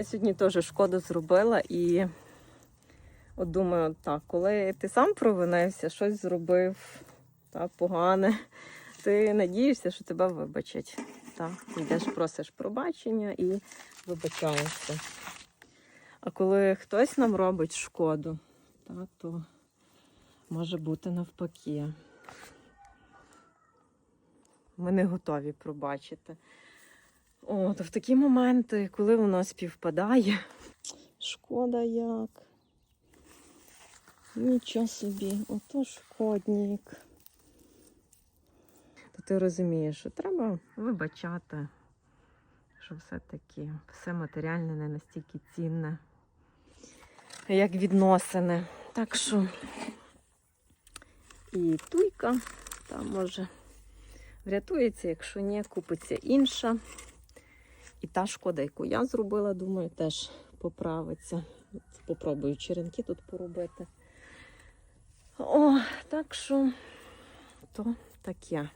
Я сьогодні теж шкоду зробила і от думаю, так, коли ти сам провинився, щось зробив та, погане, ти надієшся, що тебе вибачать. Ти йдеш, просиш пробачення і вибачаєшся. А коли хтось нам робить шкоду, та, то може бути навпаки. Ми не готові пробачити. О, то в такі моменти, коли воно співпадає. Шкода як. Нічого собі, ото шкодник. То ти розумієш, що треба вибачати, що все-таки все матеріальне не настільки цінне, як відносини. Так що і туйка там може врятується, якщо ні, купиться інша. І та шкода, яку я зробила, думаю, теж поправиться. Попробую черенки тут поробити. О, так що то таке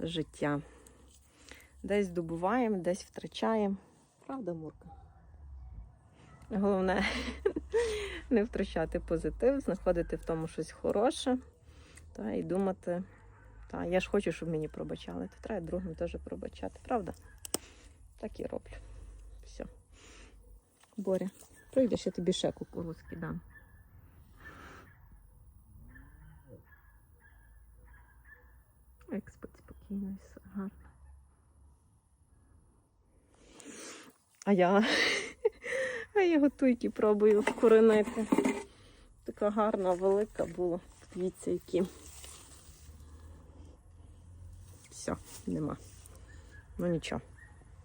життя. Десь добуваємо, десь втрачаємо. Правда, Мурка? Головне не втрачати позитив, знаходити в тому щось хороше та, і думати, та, я ж хочу, щоб мені пробачали, то треба другим теж пробачати, правда? Так і роблю. Все. Боря, прийдеш, я тобі ще кукурузки дам. Спить спокійно все гарно. А я, а я готуйки пробую вкоренити. Така гарна, велика була. Дивіться, які. Все, нема. Ну нічого.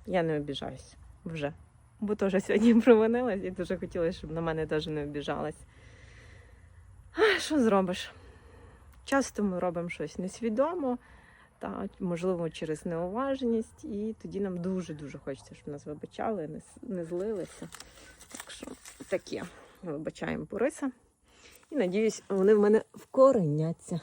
Я не обіжаюсь вже. Бо теж сьогодні провинилась і дуже хотілося, щоб на мене теж не обіжалась. А, Що зробиш? Часто ми робимо щось несвідомо, та, можливо, через неуважність, і тоді нам дуже-дуже хочеться, щоб нас вибачали, не, не злилися. Так що таке. Вибачаємо Бориса. І надіюсь, вони в мене вкореняться.